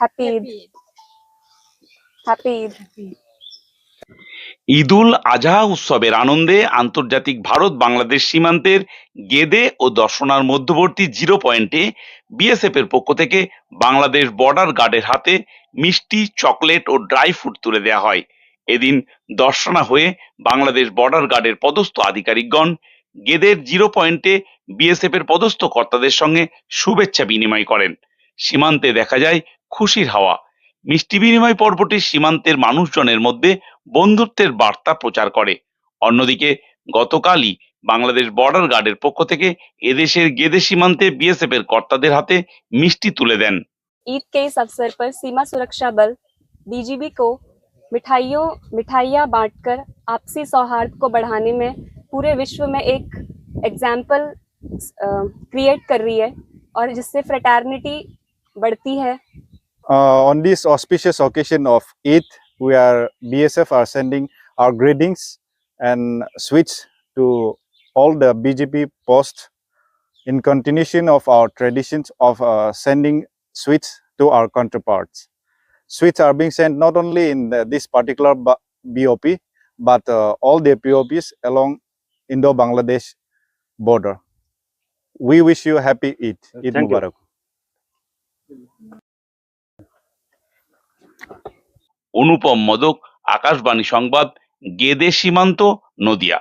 Happy Eid. ঈদুল আজহা উৎসবের আনন্দে আন্তর্জাতিক ভারত বাংলাদেশ সীমান্তের গেদে ও দর্শনার মধ্যবর্তী জিরো পয়েন্টে বিএসএফ এর পক্ষ থেকে বাংলাদেশ বর্ডার গার্ডের হাতে মিষ্টি, চকলেট ও ড্রাই ফ্রুট তুলে দেওয়া হয়। এদিন দর্শনা হয়ে বাংলাদেশ বর্ডার গার্ডের পদস্থ আধিকারিকগণ গেদের জিরো পয়েন্টে বিএসএফ এর পদস্থ কর্তাদের সঙ্গে শুভেচ্ছা বিনিময় করেন। সীমান্তে দেখা যায় খুশির হাওয়া মিষ্টি বিনিময় পর্বটি সীমান্তের মানুষজনের মধ্যে বন্ধুত্বের বার্তা প্রচার করে অন্যদিকে গতকালই বাংলাদেশ বর্ডার গার্ডের পক্ষ থেকে এদেশের গেদে সীমান্তে বিএসএফ এর কর্তাদের হাতে মিষ্টি তুলে দেন ईद के इस अवसर पर सीमा सुरक्षा बल डीजीबी को मिठाइयों मिठाइयाँ बांटकर आपसी सौहार्द को बढ़ाने में पूरे विश्व में एक एग्जाम्पल क्रिएट कर रही है और जिससे फ्रेटर्निटी बढ़ती है uh, on this auspicious occasion of Eid, we are BSF are sending our greetings and sweets to all the BGP posts in continuation of our traditions of uh, sending sweets to our counterparts. Sweets are being sent not only in the, this particular BOP, but uh, all the POPs along Indo-Bangladesh border. We wish you happy Eid. Eid Thank you. অনুপম মদক আকাশবাণী সংবাদ গেদে সীমান্ত নদিয়া।